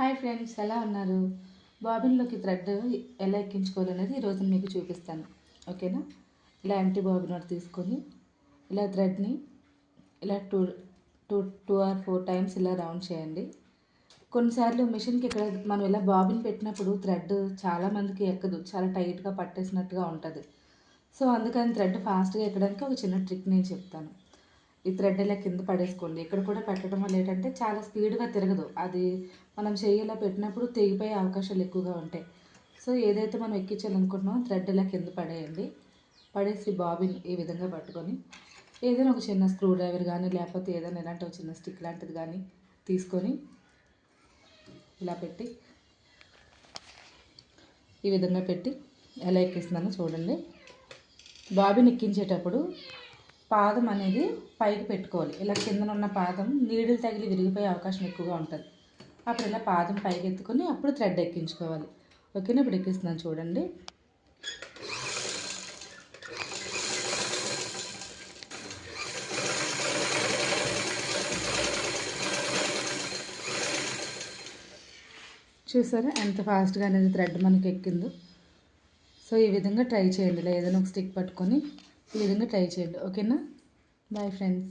Hi friends ఎలా ఉన్నారు? బాబిన్లోకి thread ఎలా ఎక్కించుకోవాలనేది ఈరోజు మీకు చూపిస్తాను. ఓకేనా? ఇలా ఎంటీ బాబిన్ ఒకటి తీసుకొని ఇలా థ్రెడ్ని ఇలా two two two or four times ఇలా రౌండ్ చేయండి. కొన్నిసార్లు మిషన్కి ఇక్కడ మనం ఇలా బాబిన్ పెట్టినప్పుడు థ్రెడ్ చాలామందికి ఎక్కదు చాలా టైట్గా పట్టేసినట్టుగా ఉంటుంది. సో అందుకని థ్రెడ్ ఫాస్ట్గా ఎక్కడానికి ఒక చిన్న ట్రిక్ నేను చెప్తాను. ఈ థ్రెడ్ ఇలా కింద పడేసుకోండి. ఇక్కడ కూడా పెట్టడం వల్ల ఏంటంటే చాలా స్పీడ్గా తిరగదు. అది మనం చెయ్యిలా పెట్టినప్పుడు తెగిపోయే అవకాశాలు ఎక్కువగా ఉంటాయి. సో ఏదైతే మనం ఎక్కించాలనుకుంటున్నామో థ్రెడ్ ఇలా కింద పడేయండి. పడేసి బాబిన్ ఈ విధంగా పట్టుకొని ఏదైనా ఒక చిన్న స్క్రూ డ్రైవర్ కానీ లేకపోతే ఏదైనా ఇలాంటి ఒక చిన్న స్టిక్ లాంటిది కానీ తీసుకొని ఇలా పెట్టి ఈ విధంగా పెట్టి ఎలా ఎక్కిస్తున్నానో చూడండి. బాబిని ఎక్కించేటప్పుడు పాదం అనేది పైకి పెట్టుకోవాలి. ఇలా కిందన ఉన్న పాదం నీడిలు తగిలి విరిగిపోయే అవకాశం ఎక్కువగా ఉంటుంది. అప్పుడు ఇలా పాదం పైకి ఎత్తుకొని అప్పుడు థ్రెడ్ ఎక్కించుకోవాలి. ఓకేనా? ఇప్పుడు ఎక్కిస్తున్నాను చూడండి. చూసారా? ఎంత ఫాస్ట్గా అనేది థ్రెడ్ మనకి ఎక్కిందో. సో ఈ విధంగా ట్రై చేయండి. ఏదైనా ఒక స్టిక్ పట్టుకొని ఈ విధంగా ట్రై చేయండి. ఓకేనా బాయ్ ఫ్రెండ్స్